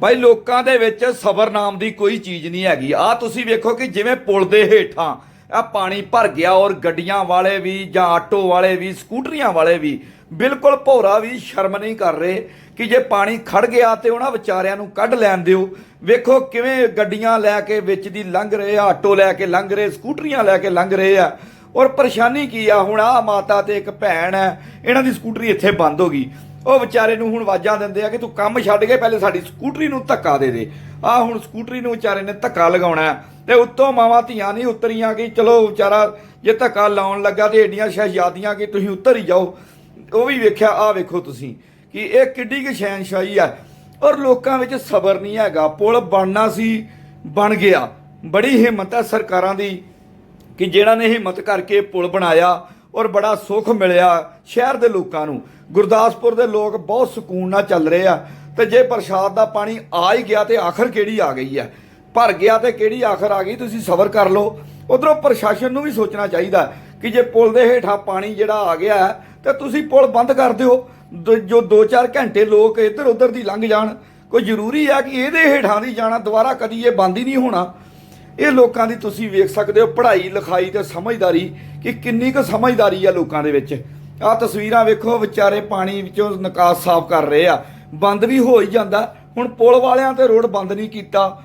ਭਾਈ ਲੋਕਾਂ ਦੇ ਵਿੱਚ ਸਬਰ ਨਾਮ ਦੀ ਕੋਈ ਚੀਜ਼ ਨਹੀਂ ਹੈਗੀ। ਆ ਤੁਸੀਂ ਵੇਖੋ ਕਿ ਜਿਵੇਂ ਪੁਲ ਦੇ ਹੇਠਾਂ ਆ ਪਾਣੀ ਭਰ ਗਿਆ ਔਰ ਗੱਡੀਆਂ ਵਾਲੇ ਵੀ ਜਾਂ ਆਟੋ ਵਾਲੇ ਵੀ, ਸਕੂਟਰੀਆਂ ਵਾਲੇ ਵੀ ਬਿਲਕੁਲ ਭੋਰਾ ਵੀ ਸ਼ਰਮ ਨਹੀਂ ਕਰ ਰਹੇ ਕਿ ਜੇ ਪਾਣੀ ਖੜ ਗਿਆ ਤੇ ਉਹਨਾਂ ਵਿਚਾਰਿਆਂ ਨੂੰ ਕੱਢ ਲੈਣ ਦਿਓ। ਵੇਖੋ ਕਿਵੇਂ ਗੱਡੀਆਂ ਲੈ ਕੇ ਵਿੱਚ ਦੀ ਲੰਘ ਰਹੇ ਆ, ਆਟੋ ਲੈ ਕੇ ਲੰਘ ਰਹੇ, ਸਕੂਟਰੀਆਂ ਲੈ ਕੇ ਲੰਘ ਰਹੇ ਆ। ਔਰ ਪਰੇਸ਼ਾਨੀ ਕੀ ਆ? ਹੁਣ ਆ ਮਾਤਾ ਤੇ ਇੱਕ ਭੈਣ ਹੈ, ਇਹਨਾਂ ਦੀ ਸਕੂਟਰੀ ਇੱਥੇ ਬੰਦ ਹੋ ਗਈ। ਉਹ ਵਿਚਾਰੇ ਨੂੰ ਹੁਣ ਆਵਾਜ਼ਾਂ ਦਿੰਦੇ ਆ ਕਿ ਤੂੰ ਕੰਮ ਛੱਡ ਕੇ ਪਹਿਲੇ ਸਾਡੀ ਸਕੂਟਰੀ ਨੂੰ ਧੱਕਾ ਦੇ ਦੇ। ਆ ਹੁਣ ਸਕੂਟਰੀ ਨੂੰ ਵਿਚਾਰੇ ਨੇ ਧੱਕਾ ਲਗਾਉਣਾ ਹੈ। ਤੇ ਉੱਤੋਂ ਮਾਵਾਂ ਧੀਆਂ ਨਹੀਂ ਉਤਰੀਆਂ ਕਿ ਚਲੋ ਵਿਚਾਰਾ ਜੇ ਧੱਕਾ ਲਾਉਣ ਲੱਗਾ ਤੇ ਏਡੀਆਂ ਸ਼ਹਿਜ਼ਾਦੀਆਂ ਕਿ ਤੁਸੀਂ ਉਤਰ ਹੀ ਜਾਓ। ਉਹ ਵੀ ਵੇਖਿਆ ਆ ਵੇਖੋ ਤੁਸੀਂ ਕਿ ਇਹ ਕਿੱਡੀ ਕਿ ਸ਼ੈਨਸ਼ਾਹੀ ਆ ਔਰ ਲੋਕਾਂ ਵਿੱਚ ਸਬਰ ਨਹੀਂ ਹੈਗਾ। ਪੁਲ ਬਣਨਾ ਸੀ, ਬਣ ਗਿਆ। ਬੜੀ ਹਿੰਮਤ ਹੈ ਸਰਕਾਰਾਂ ਦੀ ਕਿ ਜਿਹੜਾ ਨੇ ਹਿੰਮਤ ਕਰਕੇ ਪੁਲ ਬਣਾਇਆ ਔਰ ਬੜਾ ਸੁੱਖ ਮਿਲਿਆ ਸ਼ਹਿਰ ਦੇ ਲੋਕਾਂ ਨੂੰ। ਗੁਰਦਾਸਪੁਰ ਦੇ ਲੋਕ ਬਹੁਤ ਸਕੂਨ ਨਾਲ ਚੱਲ ਰਹੇ ਆ ਤੇ ਜੇ ਪ੍ਰਸ਼ਾਦ ਦਾ ਪਾਣੀ ਆ ਹੀ ਗਿਆ ਤੇ ਆਖਰ ਕਿਹੜੀ ਆ ਗਈ ਹੈ ਭਰ ਗਿਆ ਤੇ ਕਿਹੜੀ ਆਖਰ ਆ ਗਈ ਤੁਸੀਂ ਸਬਰ ਕਰ ਲਓ। ਉਧਰੋਂ ਪ੍ਰਸ਼ਾਸਨ ਨੂੰ ਵੀ ਸੋਚਣਾ ਚਾਹੀਦਾ ਕਿ ਜੇ ਪੁਲ ਦੇ ਹੇਠਾਂ ਪਾਣੀ ਜਿਹੜਾ ਆ ਗਿਆ ਹੈ, ਤੇ ਤੁਸੀਂ ਪੁਲ ਬੰਦ ਕਰ ਦਿਓ। ਦ- ਜੋ 2-4 ਘੰਟੇ ਲੋਕ ਇੱਧਰ ਉੱਧਰ ਦੀ ਲੰਘ ਜਾਣ। ਕੋਈ ਜ਼ਰੂਰੀ ਆ ਕਿ ਇਹਦੇ ਹੇਠਾਂ ਦੀ ਜਾਣਾ ਦੁਬਾਰਾ ਕਦੀ ਇਹ ਬੰਦ ਹੀ ਨਹੀਂ ਹੋਣਾ। ਇਹ ਲੋਕਾਂ ਦੀ ਤੁਸੀਂ ਵੇਖ ਸਕਦੇ ਹੋ ਪੜ੍ਹਾਈ, ਲਿਖਾਈ ਤੇ ਸਮਝਦਾਰੀ ਕਿ ਕਿੰਨੀ ਕੁ ਸਮਝਦਾਰੀ ਆ ਲੋਕਾਂ ਦੇ ਵਿੱਚ। ਆਹ ਤਸਵੀਰਾਂ ਵੇਖੋ, ਵਿਚਾਰੇ ਪਾਣੀ ਵਿੱਚੋਂ ਨਿਕਾਸ ਸਾਫ਼ ਕਰ ਰਹੇ ਆ। ਬੰਦ ਵੀ ਹੋ ਹੀ ਜਾਂਦਾ। ਹੁਣ ਪੁਲ ਵਾਲਿਆਂ ਤੇ ਰੋਡ ਬੰਦ ਨਹੀਂ ਕੀਤਾ।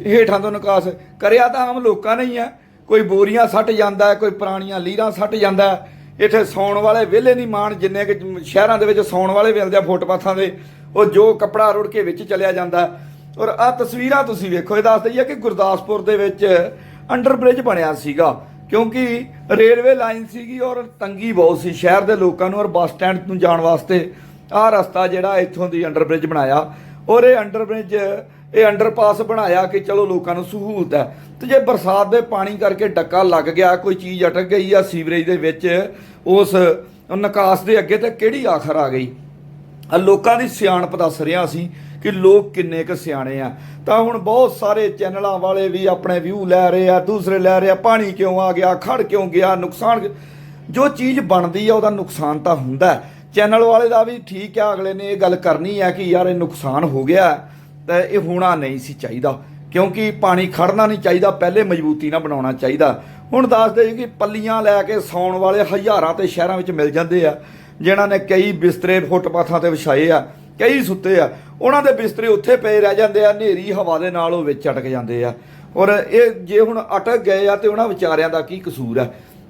ਹੇਠਾਂ ਤੋਂ ਨਿਕਾਸ ਕਰਿਆ ਤਾਂ ਆਮ ਲੋਕਾਂ ਨੇ ਹੀ ਆ। ਕੋਈ ਬੋਰੀਆਂ ਸੱਟ ਜਾਂਦਾ ਕੋਈ ਪੁਰਾਣੀਆਂ ਲੀਰਾਂ ਸੱਟ ਜਾਂਦਾ ਇੱਥੇ ਸੌਣ ਵਾਲੇ ਵਿਹਲੇ ਨਹੀਂ ਮਾਣ, ਜਿੰਨੇ ਕਿ ਸ਼ਹਿਰਾਂ ਦੇ ਵਿੱਚ ਸੌਣ ਵਾਲੇ ਮਿਲਦੇ ਆ ਫੁੱਟਪਾਥਾਂ ਦੇ, ਉਹ ਜੋ ਕੱਪੜਾ ਰੁੜ ਕੇ ਵਿੱਚ ਚਲਿਆ ਜਾਂਦਾ। ਔਰ ਆ ਤਸਵੀਰਾਂ ਤੁਸੀਂ ਵੇਖੋ, ਇਹ ਦੱਸ ਹੀ ਕਿ ਗੁਰਦਾਸਪੁਰ ਦੇ ਵਿੱਚ ਅੰਡਰ ਬ੍ਰਿਜ ਬਣਿਆ ਸੀਗਾ, ਕਿਉਂਕਿ ਰੇਲਵੇ ਲਾਈਨ ਸੀਗੀ ਔਰ ਤੰਗੀ ਬਹੁਤ ਸੀ ਸ਼ਹਿਰ ਦੇ ਲੋਕਾਂ ਨੂੰ ਔਰ ਬੱਸ ਸਟੈਂਡ ਨੂੰ ਜਾਣ ਵਾਸਤੇ ਆਹ ਰਸਤਾ ਜਿਹੜਾ ਇੱਥੋਂ ਦੀ ਅੰਡਰ ਬ੍ਰਿਜ ਬਣਾਇਆ। ਔਰ ਇਹ ਅੰਡਰ ਬ੍ਰਿਜ ਇਹ ਅੰਡਰਪਾਸ ਬਣਾਇਆ ਕਿ ਚਲੋ ਲੋਕਾਂ ਨੂੰ ਸਹੂਲਤ ਹੈ। ਤੇ ਜੇ ਬਰਸਾਤ ਦੇ ਪਾਣੀ ਕਰਕੇ ਡੱਕਾ ਲੱਗ ਗਿਆ, ਕੋਈ ਚੀਜ਼ ਅਟਕ ਗਈ ਆ ਸੀਵਰੇਜ ਦੇ ਵਿੱਚ, ਉਸ ਨਿਕਾਸ ਦੇ ਅੱਗੇ ਤੇ ਕਿਹੜੀ ਆਖਰ ਆ ਗਈ? ਆ ਲੋਕਾਂ ਦੀ ਸਿਆਣਪ ਦੱਸ ਰਿਹਾ ਸੀ। ਕਿ ਲੋਕ ਕਿੰਨੇ ਕੁ ਸਿਆਣੇ ਆ। ਤਾਂ ਹੁਣ ਬਹੁਤ ਸਾਰੇ ਚੈਨਲਾਂ ਵਾਲੇ ਵੀ ਆਪਣੇ ਵਿਊ ਲੈ ਰਹੇ ਆ, ਦੂਸਰੇ ਲੈ ਰਹੇ ਆ, ਪਾਣੀ ਕਿਉਂ ਆ ਗਿਆ ਖੜ ਕਿਉਂ ਗਿਆ, ਨੁਕਸਾਨ ਜੋ ਚੀਜ਼ ਬਣਦੀ ਆ, ਉਹਦਾ ਨੁਕਸਾਨ ਤਾਂ ਹੁੰਦਾ ਚੈਨਲ ਵਾਲੇ ਦਾ ਵੀ ਠੀਕ ਆ, ਅਗਲੇ ਨੇ ਇਹ ਗੱਲ ਕਰਨੀ ਆ ਕਿ ਯਾਰ ਇਹ ਨੁਕਸਾਨ ਹੋ ਗਿਆ ਤਾਂ ਇਹ ਹੋਣਾ ਨਹੀਂ ਸੀ ਚਾਹੀਦਾ। ਕਿਉਂਕਿ ਪਾਣੀ ਖੜਨਾ ਨਹੀਂ ਚਾਹੀਦਾ, ਪਹਿਲੇ ਮਜ਼ਬੂਤੀ ਨਾਲ ਬਣਾਉਣਾ ਚਾਹੀਦਾ। ਹੁਣ ਦੱਸਦੇ ਜੀ ਕਿ ਪੱਲੀਆਂ ਲੈ ਕੇ ਸੌਣ ਵਾਲੇ ਹਜ਼ਾਰਾਂ ਤੇ ਸ਼ਹਿਰਾਂ ਵਿੱਚ ਮਿਲ ਜਾਂਦੇ ਆ, ਜਿਨ੍ਹਾਂ ਨੇ ਕਈ ਬਿਸਤਰੇ ਫੁੱਟਪਾਥਾਂ ਤੇ ਵਿਛਾਏ ਆ। ਕਈ ਸੁੱਤੇ ਆ। ਉਹਨਾਂ ਦੇ ਬਿਸਤਰੇ ਉੱਥੇ ਪਏ ਰਹਿ ਜਾਂਦੇ ਆ, ਹਨੇਰੀ ਹਵਾ ਦੇ ਨਾਲ ਉਹ ਵਿੱਚ ਅਟਕ ਜਾਂਦੇ ਆ। ਔਰ ਇਹ ਜੇ ਹੁਣ ਅਟਕ ਗਏ ਆ ਤੇ ਉਹਨਾਂ ਵਿਚਾਰਿਆਂ ਦਾ ਕੀ ਕਸੂਰ ਆ?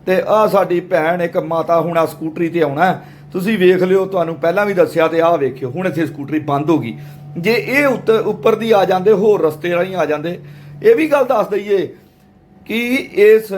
ਤੇ ਆ ਸਾਡੀ ਭੈਣ, ਇੱਕ ਮਾਤਾ ਹੁਣ ਆ ਸਕੂਟਰੀ ਤੇ ਆਉਣਾ। ਤੁਸੀਂ ਵੇਖ ਲਿਓ, ਤੁਹਾਨੂੰ ਪਹਿਲਾਂ ਵੀ ਦੱਸਿਆ ਤੇ ਆਹ ਵੇਖਿਓ, ਹੁਣ ਇੱਥੇ ਸਕੂਟਰੀ ਬੰਦ ਹੋ ਗਈ। ਜੇ ਇਹ ਉੱਤੇ ਉੱਪਰ ਦੀ ਆ ਜਾਂਦੇ, ਹੋਰ ਰਸਤੇ ਰਾਹੀਂ ਆ ਜਾਂਦੇ, ਇਹ ਵੀ ਗੱਲ ਦੱਸ ਦਈਏ ਕਿ ਇਸ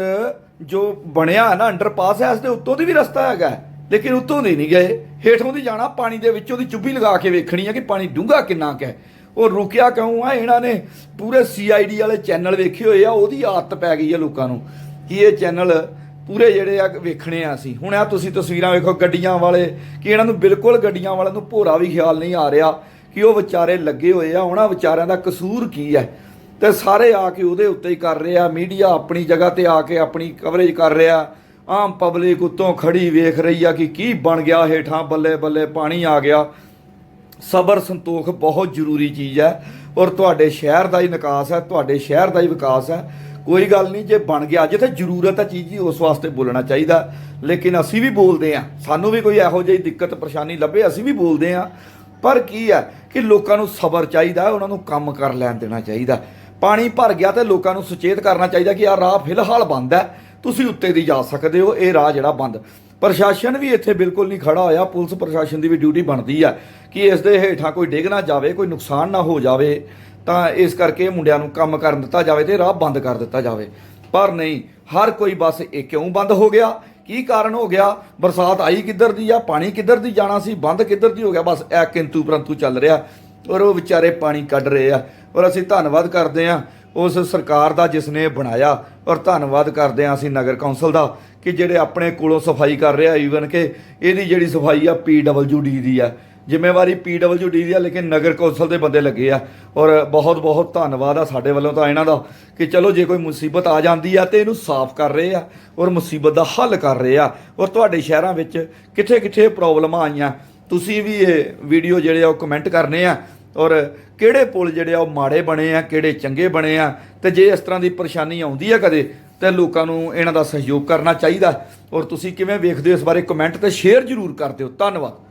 ਜੋ ਬਣਿਆ ਨਾ ਅੰਡਰਪਾਸ ਹੈ, ਇਸ ਦੇ ਉੱਤੋਂ ਦੀ ਵੀ ਰਸਤਾ ਹੈਗਾ। ਲੇਕਿਨ ਉੱਤੋਂ ਦੀ ਨਹੀਂ ਗਏ। ਹੇਠੋਂ ਦੀ ਜਾਣਾ, ਪਾਣੀ ਦੇ ਵਿੱਚ ਉਹਦੀ ਚੁੱਭੀ ਲਗਾ ਕੇ ਵੇਖਣੀ ਹੈ ਕਿ ਪਾਣੀ ਡੂੰਘਾ ਕਿੰਨਾ ਕੁ ਹੈ। ਉਹ ਰੁਕਿਆ ਕਿਉਂ ਆ? ਇਹਨਾਂ ਨੇ ਪੂਰੇ ਸੀਆਈਡੀ ਵਾਲੇ ਚੈਨਲ ਵੇਖੇ ਹੋਏ ਆ, ਉਹਦੀ ਆਦਤ ਪੈ ਗਈ ਆ ਲੋਕਾਂ ਨੂੰ ਕਿ ਇਹ ਚੈਨਲ ਪੂਰੇ ਜਿਹੜੇ ਆ ਵੇਖਣੇ ਆ ਅਸੀਂ। ਹੁਣ ਆ ਤੁਸੀਂ ਤਸਵੀਰਾਂ ਵੇਖੋ, ਗੱਡੀਆਂ ਵਾਲੇ, ਕਿ ਇਹਨਾਂ ਨੂੰ ਬਿਲਕੁਲ ਗੱਡੀਆਂ ਵਾਲਿਆਂ ਨੂੰ ਭੋਰਾ ਵੀ ਖਿਆਲ ਨਹੀਂ ਆ ਰਿਹਾ ਕਿ ਉਹ ਵਿਚਾਰੇ ਲੱਗੇ ਹੋਏ ਆ। ਉਹਨਾਂ ਵਿਚਾਰਿਆਂ ਦਾ ਕਸੂਰ ਕੀ ਹੈ? ਤੇ ਸਾਰੇ ਆ ਕੇ ਉਹਦੇ ਉੱਤੇ ਹੀ ਕਰ ਰਹੇ ਆ। ਮੀਡੀਆ ਆਪਣੀ ਜਗ੍ਹਾ ਤੇ ਆ ਕੇ ਆਪਣੀ ਕਵਰੇਜ ਕਰ ਰਿਹਾ। ਆਮ ਪਬਲਿਕ ਉੱਤੋਂ ਖੜੀ ਵੇਖ ਰਹੀ ਆ ਕਿ ਕੀ ਬਣ ਗਿਆ ਹੇਠਾਂ ਬੱਲੇ ਬੱਲੇ ਪਾਣੀ ਆ ਗਿਆ। ਸਬਰ ਸੰਤੋਖ ਬਹੁਤ ਜ਼ਰੂਰੀ ਚੀਜ਼ ਹੈ ਔਰ ਤੁਹਾਡੇ ਸ਼ਹਿਰ ਦਾ ਹੀ ਨਿਕਾਸ ਹੈ, ਤੁਹਾਡੇ ਸ਼ਹਿਰ ਦਾ ਹੀ ਵਿਕਾਸ ਹੈ। ਕੋਈ ਗੱਲ ਨਹੀਂ, ਜੇ ਬਣ ਗਿਆ, ਜਿੱਥੇ ਜ਼ਰੂਰਤ ਹੈ ਚੀਜ਼ ਦੀ, ਉਸ ਵਾਸਤੇ ਬੋਲਣਾ ਚਾਹੀਦਾ। ਲੇਕਿਨ ਅਸੀਂ ਵੀ ਬੋਲਦੇ ਆ ਸਾਨੂੰ ਵੀ ਕੋਈ ਇਹੋ ਜਿਹੀ ਦਿੱਕਤ, ਪਰੇਸ਼ਾਨੀ ਲੱਭੇ, ਅਸੀਂ ਵੀ ਬੋਲਦੇ ਆ ਪਰ ਕੀ ਹੈ ਕਿ ਲੋਕਾਂ ਨੂੰ ਸਬਰ ਚਾਹੀਦਾ ਉਹਨਾਂ ਨੂੰ ਕੰਮ ਕਰ ਲੈਣ ਦੇਣਾ ਚਾਹੀਦਾ। ਪਾਣੀ ਭਰ ਗਿਆ ਤੇ ਲੋਕਾਂ ਨੂੰ ਸੁਚੇਤ ਕਰਨਾ ਚਾਹੀਦਾ ਕਿ ਆਹ ਰਾਹ ਫਿਲਹਾਲ ਬੰਦ ਹੈ। ਤੁਸੀਂ ਉੱਤੇ ਦੀ ਜਾ ਸਕਦੇ ਹੋ, ਇਹ ਰਾਹ ਜਿਹੜਾ ਬੰਦ। ਪ੍ਰਸ਼ਾਸਨ ਵੀ ਇੱਥੇ ਬਿਲਕੁਲ ਨਹੀਂ ਖੜਾ ਹੋਇਆ, ਪੁਲਿਸ ਪ੍ਰਸ਼ਾਸਨ ਦੀ ਵੀ ਡਿਊਟੀ ਬਣਦੀ ਆ ਕਿ ਇਸ ਦੇ ਹੇਠਾਂ ਕੋਈ ਡਿੱਗ ਨਾ ਜਾਵੇ, ਕੋਈ ਨੁਕਸਾਨ ਨਾ ਹੋ ਜਾਵੇ, ਤਾਂ ਇਸ ਕਰਕੇ ਮੁੰਡਿਆਂ ਨੂੰ ਕੰਮ ਕਰਨ ਦਿੱਤਾ ਜਾਵੇ ਤੇ ਰਾਹ ਬੰਦ ਕਰ ਦਿੱਤਾ ਜਾਵੇ। ਪਰ ਨਹੀਂ, ਹਰ ਕੋਈ ਬਸ ਇਹ ਕਿਉਂ ਬੰਦ ਹੋ ਗਿਆ? ਕੀ ਕਾਰਨ ਹੋ ਗਿਆ? ਬਰਸਾਤ ਆਈ ਕਿੱਧਰ ਦੀ ਆ? ਪਾਣੀ ਕਿੱਧਰ ਦੀ ਜਾਣਾ ਸੀ? ਬੰਦ ਕਿੱਧਰ ਦੀ ਹੋ ਗਿਆ? ਬਸ ਇਹ ਕਿੰਤੂ ਪਰੰਤੂ ਚੱਲ ਰਿਹਾ ਔਰ ਉਹ ਵਿਚਾਰੇ ਪਾਣੀ ਕੱਢ ਰਹੇ ਆ। ਔਰ ਅਸੀਂ ਧੰਨਵਾਦ ਕਰਦੇ ਆ ਉਸ ਸਰਕਾਰ ਦਾ ਜਿਸ ਨੇ ਬਣਾਇਆ, ਔਰ ਧੰਨਵਾਦ ਕਰਦੇ ਹਾਂ ਅਸੀਂ ਨਗਰ ਕੌਂਸਲ ਦਾ, ਕਿ ਜਿਹੜੇ ਆਪਣੇ ਕੋਲੋਂ ਸਫ਼ਾਈ ਕਰ ਰਿਹਾ ਈਵਨ ਕਿ ਇਹਦੀ ਜਿਹੜੀ ਸਫ਼ਾਈ ਆ ਡੀ ਦੀ ਆ। ਜ਼ਿੰਮੇਵਾਰੀ ਡੀ ਦੀ ਆ, ਲੇਕਿਨ ਨਗਰ ਕੌਂਸਲ ਦੇ ਬੰਦੇ ਲੱਗੇ ਆ। ਔਰ ਬਹੁਤ ਬਹੁਤ ਧੰਨਵਾਦ ਆ ਸਾਡੇ ਵੱਲੋਂ ਤਾਂ ਇਹਨਾਂ ਦਾ, ਕਿ ਚਲੋ ਜੇ ਕੋਈ ਮੁਸੀਬਤ ਆ ਜਾਂਦੀ ਆ ਤੇ ਇਹਨੂੰ ਸਾਫ਼ ਕਰ ਰਹੇ ਆ, ਔਰ ਮੁਸੀਬਤ ਦਾ ਹੱਲ ਕਰ ਰਹੇ ਆ। ਔਰ ਤੁਹਾਡੇ ਸ਼ਹਿਰਾਂ ਵਿੱਚ ਕਿੱਥੇ ਕਿੱਥੇ ਪ੍ਰੋਬਲਮਾਂ ਆਈਆਂ, ਤੁਸੀਂ ਵੀ ਇਹ ਵੀਡੀਓ ਜਿਹੜੇ ਆ ਉਹ ਕਮੈਂਟ ਕਰਨੇ ਆ। ਔਰ ਕਿਹੜੇ ਪੁਲ ਜਿਹੜੇ ਆ ਉਹ ਮਾੜੇ ਬਣੇ ਆ, ਕਿਹੜੇ ਚੰਗੇ ਬਣੇ ਆ, ਤੇ ਜੇ ਇਸ ਤਰ੍ਹਾਂ ਦੀ ਪਰੇਸ਼ਾਨੀ ਆਉਂਦੀ ਹੈ ਕਦੇ, ਤੇ ਲੋਕਾਂ ਨੂੰ ਇਹਨਾਂ ਦਾ ਸਹਿਯੋਗ ਕਰਨਾ ਚਾਹੀਦਾ। ਔਰ ਤੁਸੀਂ ਕਿਵੇਂ ਵੇਖਦੇ ਹੋ ਇਸ ਬਾਰੇ ਕਮੈਂਟ ਤੇ ਸ਼ੇਅਰ ਜ਼ਰੂਰ ਕਰ ਦਿਓ। ਧੰਨਵਾਦ।